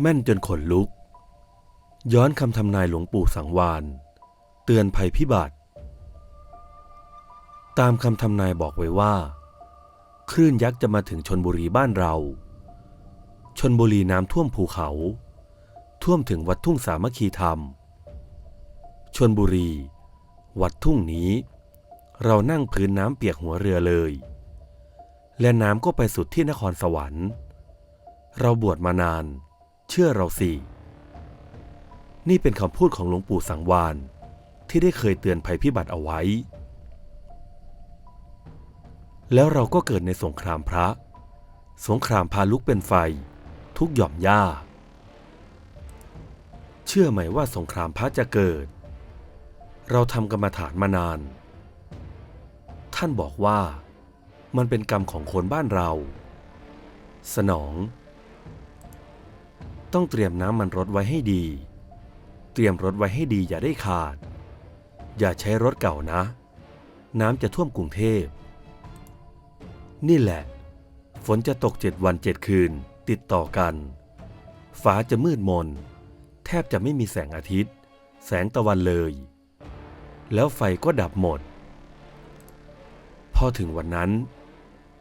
แม่นจนขนลุก ย้อนคำทำนายหลวงปู่สังวาน เตือนภัยพิบัติ ตามคำทำนายบอกไว้ว่า คลื่นยักษ์จะมาถึงชนบุรีบ้านเรา ชนบุรีน้ำท่วมภูเขา ท่วมถึงวัดทุ่งสามัคคีธรรม ชนบุรี วัดทุ่งนี้ เรานั่งพื้นน้ำเปียกหัวเรือเลย และน้ำก็ไปสุดที่นครสวรรค์ เราบวชมานาน เชื่อเราสิ นี่เป็นคำพูดของหลวงปู่สังวานที่ได้เคยเตือนภัยพิบัติเอาไว้ แล้วเราก็เกิดในสงครามพระ สงครามพาลุกเป็นไฟ ทุกหย่อมย่า เชื่อไหมว่าสงครามพระจะเกิด เราทำกรรมฐานมานาน ท่านบอกว่ามันเป็นกรรมของคนบ้านเรา สนอง ต้องเตรียมน้ำมันรถไว้ให้ดี เตรียมรถไว้ให้ดีอย่าได้ขาด อย่าใช้รถเก่านะ น้ำจะท่วมกรุงเทพ นี่แหละ ฝนจะตกเจ็ดวันเจ็ดคืน ติดต่อกัน ฟ้าจะมืดมน แทบจะไม่มีแสงอาทิตย์ แสงตะวันเลย แล้วไฟก็ดับหมด พอถึงวันนั้น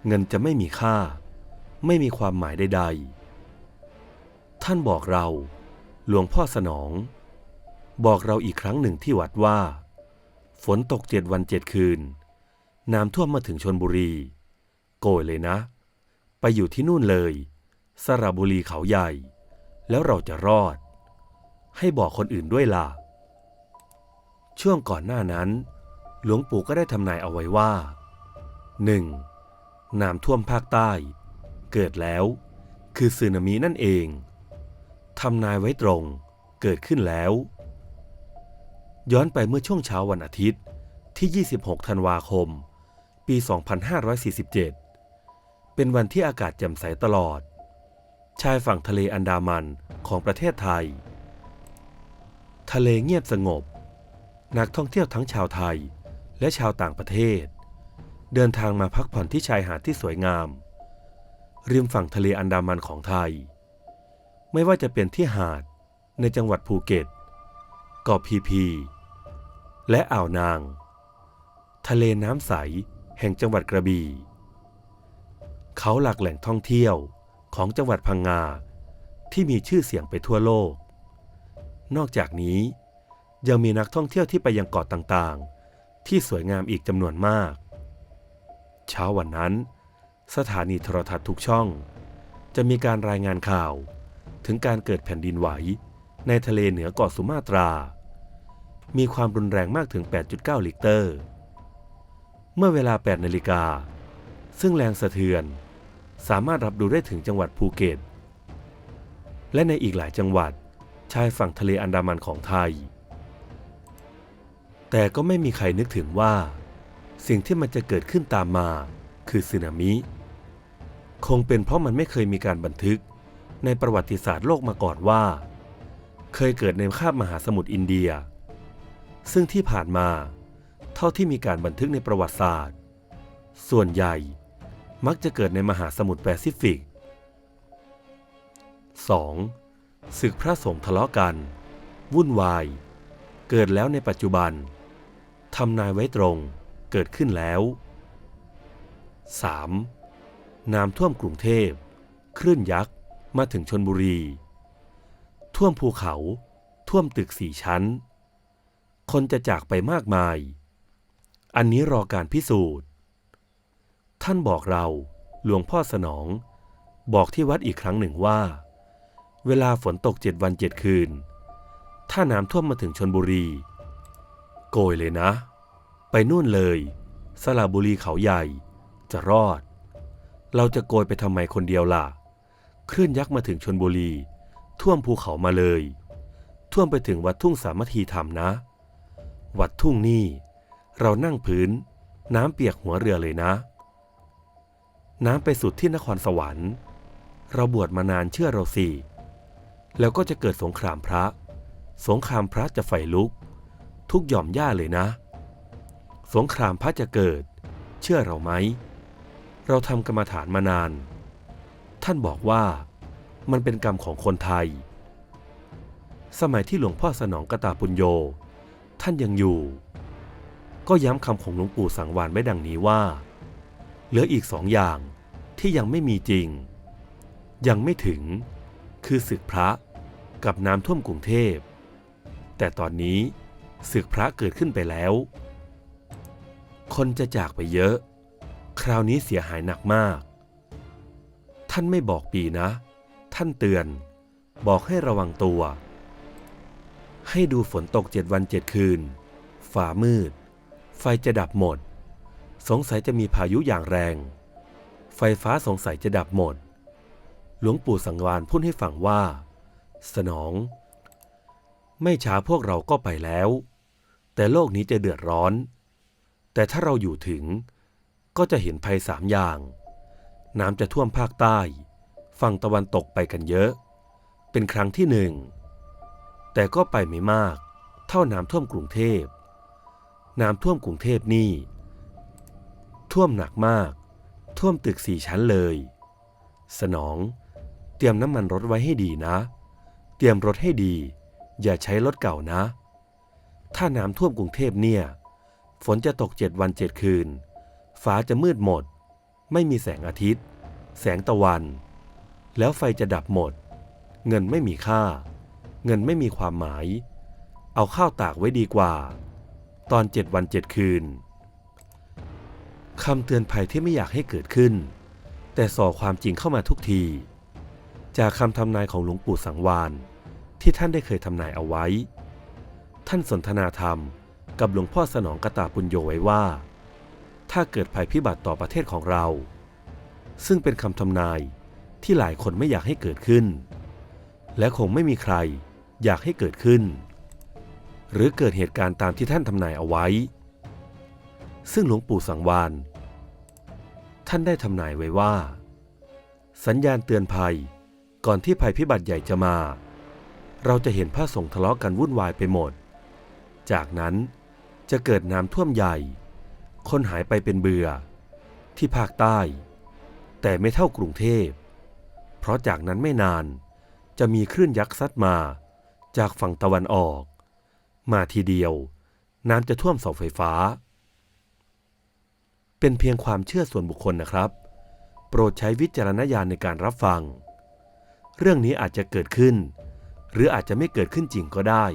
เงินจะไม่มีค่า ไม่มีความหมายใดๆ ท่านบอกเรา หลวงพ่อสนอง บอกเราอีกครั้งหนึ่งที่วัดว่า ฝนตกเจ็ดวันเจ็ดคืน น้ำท่วมมาถึงชนบุรี โกยเลยนะ ไปอยู่ที่นู่นเลย สระบุรีเขาใหญ่ แล้วเราจะรอด ให้บอกคนอื่นด้วยล่ะ ช่วงก่อนหน้านั้น หลวงปู่ก็ได้ทำนายเอาไว้ว่า 1. น้ำท่วมภาคใต้ เกิดแล้ว คือสึนามินั่นเอง ทำนายไว้ตรงเกิดขึ้นแล้ว ย้อนไปเมื่อช่วงเช้าวันอาทิตย์ที่ 26 ธันวาคม ปี 2547 เป็นวันที่อากาศแจ่มใสตลอด ชายฝั่งทะเลอันดามันของประเทศไทย ทะเลเงียบสงบ นักท่องเที่ยวทั้งชาวไทยและชาวต่างประเทศ เดินทางมาพักผ่อนที่ชายหาดที่สวยงาม ริมฝั่งทะเลอันดามันของไทย ไม่ว่าจะเป็นที่หาดในจังหวัดภูเก็ตเกาะพีพี และอ่าวนาง ทะเลน้ำใสแห่งจังหวัดกระบี่ เขาหลักแหล่งท่องเที่ยวของจังหวัดพังงาที่มีชื่อเสียงไปทั่วโลก นอกจากนี้ยังมีนักท่องเที่ยวที่ไปยังเกาะต่างๆ ที่สวยงามอีกจำนวนมาก เช้าวันนั้น สถานีโทรทัศน์ทุกช่อง จะมีการรายงานข่าว ถึงการเกิดแผ่นดินไหว ในทะเลเหนือเกาะสุมาตรา มีความรุนแรงมากถึง 8.9 ลิกเตอร์ เมื่อเวลา 8 นาฬิกา ซึ่งแรงสะเทือน สามารถรับดูได้ถึงจังหวัดภูเก็ต และในอีกหลายจังหวัดชายฝั่งทะเลอันดามันของไทย แต่ก็ไม่มีใครนึกถึงว่า สิ่งที่มันจะเกิดขึ้นตามมาคือสึนามิ คงเป็นเพราะมันไม่เคยมีการบันทึก ในประวัติศาสตร์โลกมาก่อนว่า เคยเกิดในคาบมหาสมุทรอินเดีย ซึ่งที่ผ่านมา เท่าที่มีการบันทึกในประวัติศาสตร์ ส่วนใหญ่มักจะเกิดในมหาสมุทรแปซิฟิก 2. ศึกพระสงฆ์ทะเลาะกัน วุ่นวาย เกิดแล้วในปัจจุบันทำนายไว้ตรงเกิดขึ้นแล้ว 3. น้ำท่วมกรุงเทพ คลื่นยักษ์ มาถึงชนบุรี ท่วมภูเขา ท่วมตึกสี่ชั้น คนจะจากไปมากมาย อันนี้รอการพิสูจน์ ท่านบอกเราหลวงพ่อสนอง บอกที่วัดอีกครั้งหนึ่งว่า เวลาฝนตกเจ็ดวันเจ็ดคืน ถ้าน้ำท่วมมาถึงชนบุรี โกยเลยนะ ไปนู่นเลย สระบุรีเขาใหญ่ จะรอด เราจะโกยไปทำไมคนเดียวล่ะ คลื่นยักษ์มาถึงชนบุรี ท่วมภูเขามาเลย ท่วมไปถึงวัดทุ่งสามัคคีธรรมนะ วัดทุ่งนี่ เรานั่งพื้น น้ำเปียกหัวเรือเลยนะ น้ำไปสุดที่นครสวรรค์ เราบวชมานานเชื่อเราสิแล้วก็จะเกิดสงครามพระ สงครามพระจะไฟลุก ทุกหย่อมย่าเลยนะ สงครามพระจะเกิด เชื่อเราไหม เราทำกรรมฐานมานาน ท่านบอกว่ามันเป็นกรรมของคนไทย สมัยที่หลวงพ่อสนองกตาปุญโย ท่านยังอยู่ ก็ย้ำคำของหลวงปู่สังวานไว้ดังนี้ว่า เหลืออีกสองอย่างที่ยังไม่มีจริง ยังไม่ถึงคือศึกพระกับน้ำท่วมกรุงเทพ แต่ตอนนี้ศึกพระเกิดขึ้นไปแล้ว คนจะจากไปเยอะ คราวนี้เสียหายหนักมาก ท่านไม่บอกปีนะ ท่านเตือน บอกให้ระวังตัว ให้ดูฝนตกเจ็ดวันเจ็ดคืน ฝ่ามืด ไฟจะดับหมด สงสัยจะมีพายุอย่างแรง ไฟฟ้าสงสัยจะดับหมด หลวงปู่สังวานพูดให้ฟังว่า สนอง ไม่ช้าพวกเราก็ไปแล้ว แต่โลกนี้จะเดือดร้อน แต่ถ้าเราอยู่ถึงก็จะเห็นภัยสามอย่าง น้ำจะท่วมภาคใต้ ฝั่งตะวันตกไปกันเยอะ เป็นครั้งที่หนึ่ง แต่ก็ไปไม่มาก เท่าน้ำท่วมกรุงเทพ น้ำท่วมกรุงเทพนี่ ท่วมหนักมาก ท่วมตึกสี่ชั้นเลย สนอง เตรียมน้ำมันรถไว้ให้ดีนะ เตรียมรถให้ดี อย่าใช้รถเก่านะ ถ้าน้ำท่วมกรุงเทพเนี่ย ฝนจะตกเจ็ดวันเจ็ดคืน ฟ้าจะมืดหมด ไม่มีแสงอาทิตย์ แสงตะวัน แล้วไฟจะดับหมด เงินไม่มีค่า เงินไม่มีความหมาย เอาข้าวตากไว้ดีกว่า ตอนเจ็ดวันเจ็ดคืนคำเตือนภัยที่ไม่อยากให้เกิดขึ้น แต่ส่อความจริงเข้ามาทุกที จากคำทำนายของหลวงปู่สังวานที่ท่านได้เคยทำนายเอาไว้ ท่านสนทนาธรรมกับหลวงพ่อสนองกระตาปุญโยไว้ว่า ถ้าเกิดภัยพิบัติต่อประเทศของเรา ซึ่งเป็นคำทำนายที่หลายคนไม่อยากให้เกิดขึ้น และคงไม่มีใครอยากให้เกิดขึ้น หรือเกิดเหตุการณ์ตามที่ท่านทำนายเอาไว้ ซึ่งหลวงปู่สังวานท่านได้ทำนายไว้ว่า สัญญาณเตือนภัยก่อนที่ภัยพิบัติใหญ่จะมา เราจะเห็นพระสงฆ์ทะเลาะกันวุ่นวายไปหมด จากนั้นจะเกิดน้ำท่วมใหญ่ คนหายไปเป็นเบือที่ภาคใต้ แต่ไม่เท่ากรุงเทพ เพราะจากนั้นไม่นานจะมีคลื่นยักษ์ซัดมา จากฝั่งตะวันออก มาทีเดียว น้ำจะท่วมเสาไฟฟ้า เป็นเพียงความเชื่อส่วนบุคคลนะครับ โปรดใช้วิจารณญาณในการรับฟัง เรื่องนี้อาจจะเกิดขึ้น หรืออาจจะไม่เกิดขึ้นจริงก็ได้